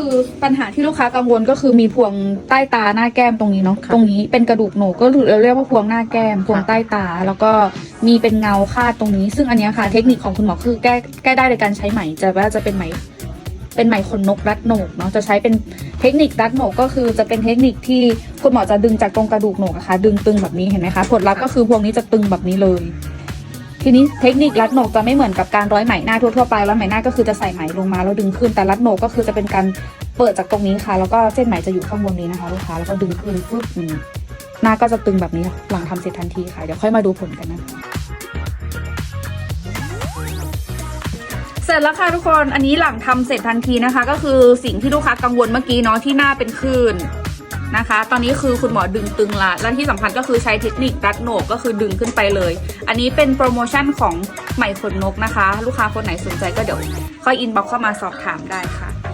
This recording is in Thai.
คือปัญหาที่ลูกค้ากังวลก็คือมีพวงใต้ตาหน้าแก้มตรงนี้เนาะตรงนี้เป็นกระดูกโหนกก็คือเราเรียกว่าพวงหน้าแก้มพวงใต้ตา แล้วก็มีเป็นเงาคาดตรงนี้ ซึ่งอันเนี้ยค่ะ เทคนิคของคุณหมอคือแก้แก้ได้โดยการใช้ไหมจะว่าจะเป็นไหมเป็นไหมขนนกรัดโหนกเนาะจะใช้เป็นเทคนิครัดโหนกก็คือจะเป็นเทคนิคที่คุณหมอจะดึงจากตรงกระดูกโหนกอะค่ะดึงตึงแบบนี้เห็นไหมคะผลลัพธ์ก็คือพวงนี้จะตึงแบบนี้เลย ทีนี้เทคนิครัดโหนกจะไม่เหมือนกับการร้อยไหมหน้าทั่วๆไปร้อยไหมหน้าก็คือจะใส่ไหมลงมาแล้วดึงขึ้นแต่รัดโหนกก็คือจะเป็นการเปิดจากตรงนี้ค่ะ แล้วก็เส้นไหมจะอยู่ข้างบนนี้นะคะลูกค้าแล้วก็ดึงขึ้นปึ๊บหน้าก็จะตึงแบบนี้หลังทำเสร็จทันทีค่ะเดี๋ยวค่อยมาดูผลกันนะคะเสร็จแล้วค่ะทุกคนอันนี้หลังทำเสร็จทันทีนะคะ ก็คือสิ่งที่ลูกค้ากังวลเมื่อกี้เนาะที่หน้าเป็นคลื่น นะคะ ตอนนี้คือคุณหมอดึงตึงละ และที่สำคัญก็คือใช้เทคนิครัดโหนกก็คือดึงขึ้นไปเลย อันนี้เป็นโปรโมชั่นของใหม่ขนนกนะคะ ลูกค้าคนไหนสนใจก็เดี๋ยวค่อยอินบ็อกเข้ามาสอบถามได้ค่ะ